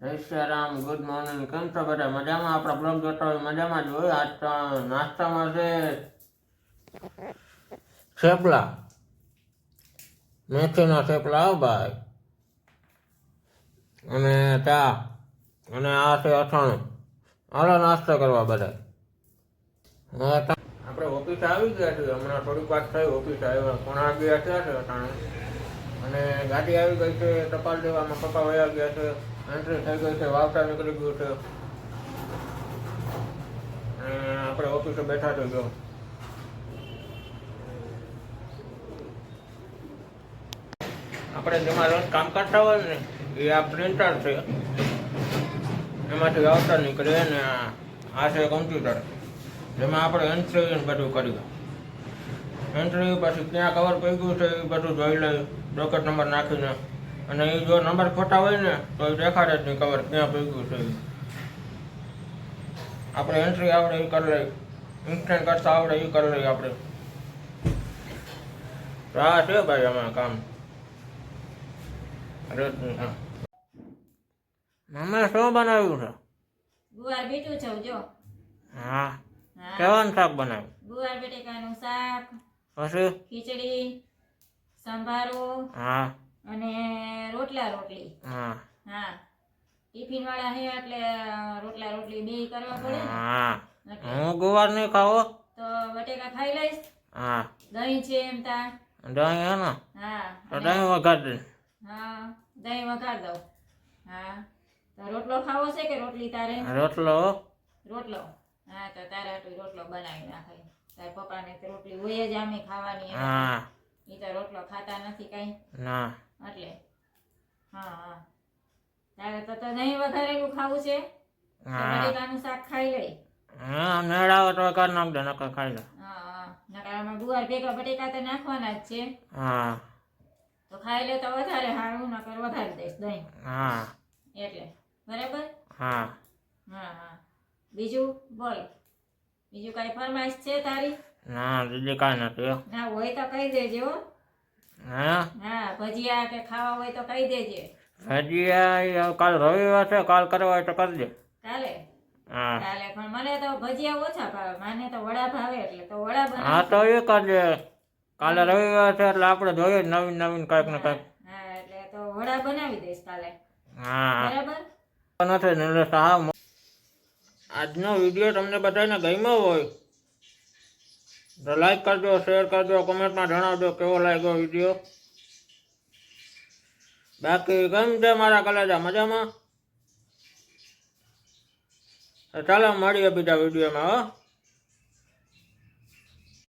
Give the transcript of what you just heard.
જય Ram good morning કેમ છો બધા? મજામાં? આપણા બ્લોગ જોતા હોય મજામાં જ હોય. આજ નાસ્તામાં છે થેપલા. મેથીના થેપલા ભાઈ. અને ચા. અને આ છે અથાણું. હાલો નાસ્તો કરવા બધા. આપણે ઓફિસ આવી ગયા છીએ. હમણાં થોડીક વાત થઈ, ઓફિસ આવ્યા. પોણા ગયા છે અથાણું. અને ગાડી આવી ગઈ છે, ટપાલ દેવામાં પપ્પા વયા ગયા છે. આપણે ઓફિસે કામ કરતા હોય ને, એ આ પ્રિન્ટર છે. એમાંથી વાવટા નીકળે ને આ- છે કમ્પ્યુટર જેમાં આપણે એન્ટ્રી બધું કર્યું. એન્ટ્રી પછી ક્યાં કવર પડી ગયું છે એ બધું જોઈ લઈ ડોકેટ નંબર નાખીને. અને એ જો નંબર ખોટા હોય ને તો એ દેખાડે જ નહીં ખબર ક્યાં પડી છે આપણે એન્ટ્રી આવડે એ કરી લઈ ઇન્સ્ટન્ટ કરતા આવડે એ કરી લઈએ આપણે. હા છે ભાઈ અમારા કામ. રોજનું મમ્મી શું બનાવ્યું છે? ગુવાર બેઠું છે જો. હા. હા. કેવાનું શાક બનાવ્યું? ગુવાર બટેકાનું શાક પછી? ખીચડી સંભારો હા. અને રોટલા રોટલી. હા. હા. ટિફિન વાળા હે એટલે રોટલા રોટલી બે કરવા પડે. હા. હું ગુવાર નહીં ખાવો. તો બટેકા ખાઈ લઈશ. હા. દહીં છે એમ તા. દહીં હે ને? હા. તો દહીં વઘાર દે હા દહીં વઘાર દઉં. હા. તો રોટલો ખાવો છે કે રોટલી તારે? રોટલો. રોટલો. હા તો તારે હાટું રોટલો બનાવી નાખાય તારા પપ્પાને તો રોટલી હોય જ આમે ખાવાની. હા. એ તો રોટલો ખાતા નથી કાંઈ. ના. એટલે હા હા. તારે તો તો દહીં વઘારેલું ખાવું છે. બટેકાનું શાક ખાઈ લઈ હા મેળ તો કર નાખ દે નકર ખાઈ લે. હા ગુવાર ભેગા બટેકા તો નાખવાના જ છે. હા. તો ખાઈ લે તો વધારે સારું નકર વધારે દઈશ દહીં. હા. એટલે. બરાબર? હા. હા હા. બીજું બોલ. બીજું કાંઈ ફરમાઈશ છે તારી? ના બીજી કાંઈ નથી ના હોય તો કહી દેજો હા? હા. ભજીયા કે ખાવા હોય તો કહી દેજે. ભજીયા કાલ રવિવાર છે કાલ કરવા હોય તો કરજે કાલે? હા. કાલે પણ મને તો ભજીયા ઓછા ભાવે. મને તો વડા ભાવે એટલે તો વડા હા તો એ કરજે કાલે રવિવાર છે એટલે આપણે જોઈએ નવીન નવીન કંઈક ને કંઈક. હા એટલે તો વડા બનાવી દઈશ કાલે. હા. બરાબર? નથી નિલેશ હા આજનો વીડિયો તમને બધાને ગમ્યો હોય તો લાઈક કરજો શેર કરજો કોમેન્ટમાં જણાવજો કેવો લાગ્યો વીડિયો. બાકી કેમ છે મારા કલાજા મજામાં? ચાલો મળીએ બીજા વિડીયોમાં હો.